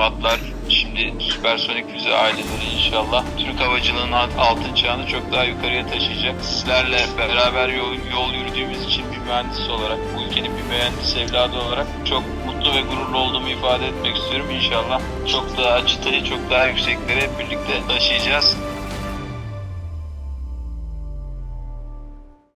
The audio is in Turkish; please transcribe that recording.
mühimmatlar, şimdi süpersonik füze aileleri inşallah Türk havacılığının altın çağını çok daha yukarıya taşıyacak. Sizlerle beraber yol, yol yürüdüğümüz için bir mühendis olarak, bu ülkenin bir mühendis evladı olarak çok mutlu ve gururlu olduğumu ifade etmek istiyorum. İnşallah çok daha çıtayı çok daha yükseklere birlikte taşıyacağız.